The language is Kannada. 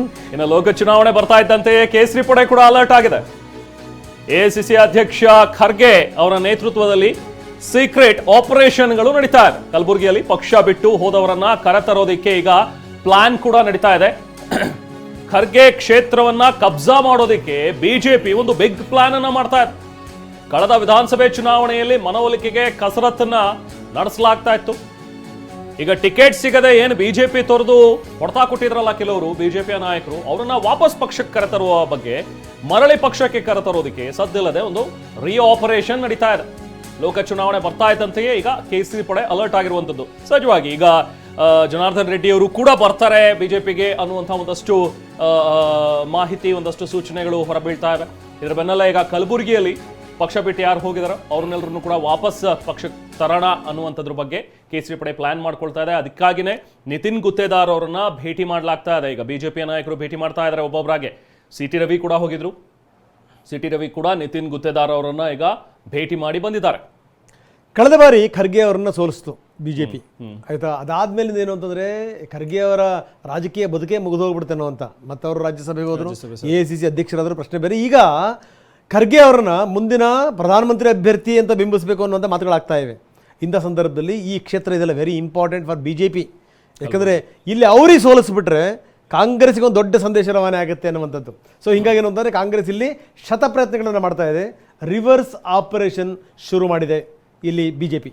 ಇನ್ನು ಲೋಕ ಚುನಾವಣೆ ಬರ್ತಾ ಇದ್ದಂತೆಯೇ ಕೇಸರಿ ಪಡೆ ಕೂಡ ಅಲರ್ಟ್ ಆಗಿದೆ. ಎಸಿಸಿ ಅಧ್ಯಕ್ಷ ಖರ್ಗೆ ಅವರ ನೇತೃತ್ವದಲ್ಲಿ ಸೀಕ್ರೆಟ್ ಆಪರೇಷನ್ಗಳು ನಡೀತಾ ಇದೆ. ಕಲಬುರಗಿಯಲ್ಲಿ ಪಕ್ಷ ಬಿಟ್ಟು ಹೋದವರನ್ನ ಕರೆತರೋದಿಕ್ಕೆ ಈಗ ಪ್ಲಾನ್ ಕೂಡ ನಡೀತಾ ಇದೆ. ಖರ್ಗೆ ಕ್ಷೇತ್ರವನ್ನ ಕಬ್ಜಾ ಮಾಡೋದಿಕ್ಕೆ ಬಿಜೆಪಿ ಒಂದು ಬಿಗ್ ಪ್ಲಾನ್ ಅನ್ನ ಮಾಡ್ತಾ ಇದೆ. ಕಳೆದ ವಿಧಾನಸಭೆ ಚುನಾವಣೆಯಲ್ಲಿ ಮನವೊಲಿಕೆಗೆ ಕಸರತ್ತನ್ನ ನಡೆಸಲಾಗ್ತಾ ಇತ್ತು. ಈಗ ಟಿಕೆಟ್ ಸಿಗದೆ ಏನು ಬಿಜೆಪಿ ತೊರೆದು ಹೊಡ್ತಾ ಕೊಟ್ಟಿದ್ರಲ್ಲ ಕೆಲವರು, ಬಿಜೆಪಿಯ ನಾಯಕರು, ಅವರನ್ನ ವಾಪಸ್ ಪಕ್ಷಕ್ಕೆ ಕರೆತರುವ ಬಗ್ಗೆ, ಮರಳಿ ಪಕ್ಷಕ್ಕೆ ಕರೆತರೋದಕ್ಕೆ ಸದ್ದಿಲ್ಲದೆ ಒಂದು ರೀ ಆಪರೇಷನ್ ನಡೀತಾ ಇದೆ. ಲೋಕ ಚುನಾವಣೆ ಬರ್ತಾ ಇದ್ದಂತೆಯೇ ಈಗ ಕೇಸರಿ ಪಡೆ ಅಲರ್ಟ್ ಆಗಿರುವಂಥದ್ದು. ಸಹಜವಾಗಿ ಈಗ ಜನಾರ್ದನ್ ರೆಡ್ಡಿ ಅವರು ಕೂಡ ಬರ್ತಾರೆ ಬಿಜೆಪಿಗೆ ಅನ್ನುವಂಥ ಒಂದಷ್ಟು ಮಾಹಿತಿ, ಒಂದಷ್ಟು ಸೂಚನೆಗಳು ಹೊರಬೀಳ್ತಾ ಇವೆ. ಇದರ ಬೆನ್ನಲ್ಲೇ ಈಗ ಕಲಬುರಗಿಯಲ್ಲಿ ಪಕ್ಷ ಬಿಟ್ಟು ಯಾರು ಹೋಗಿದಾರೋ ಅವ್ರನ್ನೆಲ್ಲರನ್ನು ಕೂಡ ವಾಪಸ್ ಪಕ್ಷ ತರೋಣ ಅನ್ನುವಂಥದ್ರ ಬಗ್ಗೆ ಕೇಸರಿ ಪಡೆ ಪ್ಲಾನ್ ಮಾಡ್ಕೊಳ್ತಾ ಇದೆ. ಅದಕ್ಕಾಗಿನೇ ನಿತಿನ್ ಗುತ್ತೇದಾರ್ ಅವರನ್ನ ಭೇಟಿ ಮಾಡಲಾಗ್ತಾ ಇದೆ. ಈಗ ಬಿಜೆಪಿಯ ನಾಯಕರು ಭೇಟಿ ಮಾಡ್ತಾ ಇದ್ದಾರೆ ಒಬ್ಬೊಬ್ಬರಾಗೆ ಸಿ ಟಿ ರವಿ ಕೂಡ ಹೋಗಿದ್ರು. ಸಿ ಟಿ ರವಿ ಕೂಡ ನಿತಿನ್ ಗುತ್ತೇದಾರ್ ಅವರನ್ನ ಈಗ ಭೇಟಿ ಮಾಡಿ ಬಂದಿದ್ದಾರೆ. ಕಳೆದ ಬಾರಿ ಖರ್ಗೆ ಅವರನ್ನ ಸೋಲಿಸ್ತು ಬಿಜೆಪಿ. ಆಯ್ತಾ? ಅದಾದ್ಮೇಲಿಂದ ಏನು ಅಂತಂದ್ರೆ ಖರ್ಗೆ ಅವರ ರಾಜಕೀಯ ಬದುಕೇ ಮುಗಿದೋಗ್ಬಿಡ್ತೇನೋ ಅಂತ ಮತ್ತೆ ಅವರು ರಾಜ್ಯಸಭೆಗೆ ಹೋದ್ರು. ಎ ಸಿ ಸಿ ಅಧ್ಯಕ್ಷರಾದ್ರು ಪ್ರಶ್ನೆ ಬೇರೆ. ಈಗ ಖರ್ಗೆ ಅವರನ್ನ ಮುಂದಿನ ಪ್ರಧಾನಮಂತ್ರಿ ಅಭ್ಯರ್ಥಿ ಅಂತ ಬಿಂಬಿಸಬೇಕು ಅನ್ನುವಂಥ ಮಾತುಗಳಾಗ್ತಾ ಇವೆ. ಇಂಥ ಸಂದರ್ಭದಲ್ಲಿ ಈ ಕ್ಷೇತ್ರ ಇದೆಲ್ಲ very important for B J P ಯಾಕಂದರೆ ಇಲ್ಲಿ ಅವರಿಗೆ ಸೋಲಿಸ್ಬಿಟ್ರೆ ಕಾಂಗ್ರೆಸ್ಗೆ ಒಂದು ದೊಡ್ಡ ಸಂದೇಶ ರವಾನೆ ಆಗುತ್ತೆ ಅನ್ನುವಂಥದ್ದು. ಸೊ ಹೀಗಾಗಿ ಏನು ಅಂತಂದರೆ ಕಾಂಗ್ರೆಸ್ ಇಲ್ಲಿ ಶತ ಪ್ರಯತ್ನಗಳನ್ನು ಮಾಡ್ತಾ ಇದೆ. ರಿವರ್ಸ್ ಆಪರೇಷನ್ ಶುರು ಮಾಡಿದೆ ಇಲ್ಲಿ ಬಿಜೆಪಿ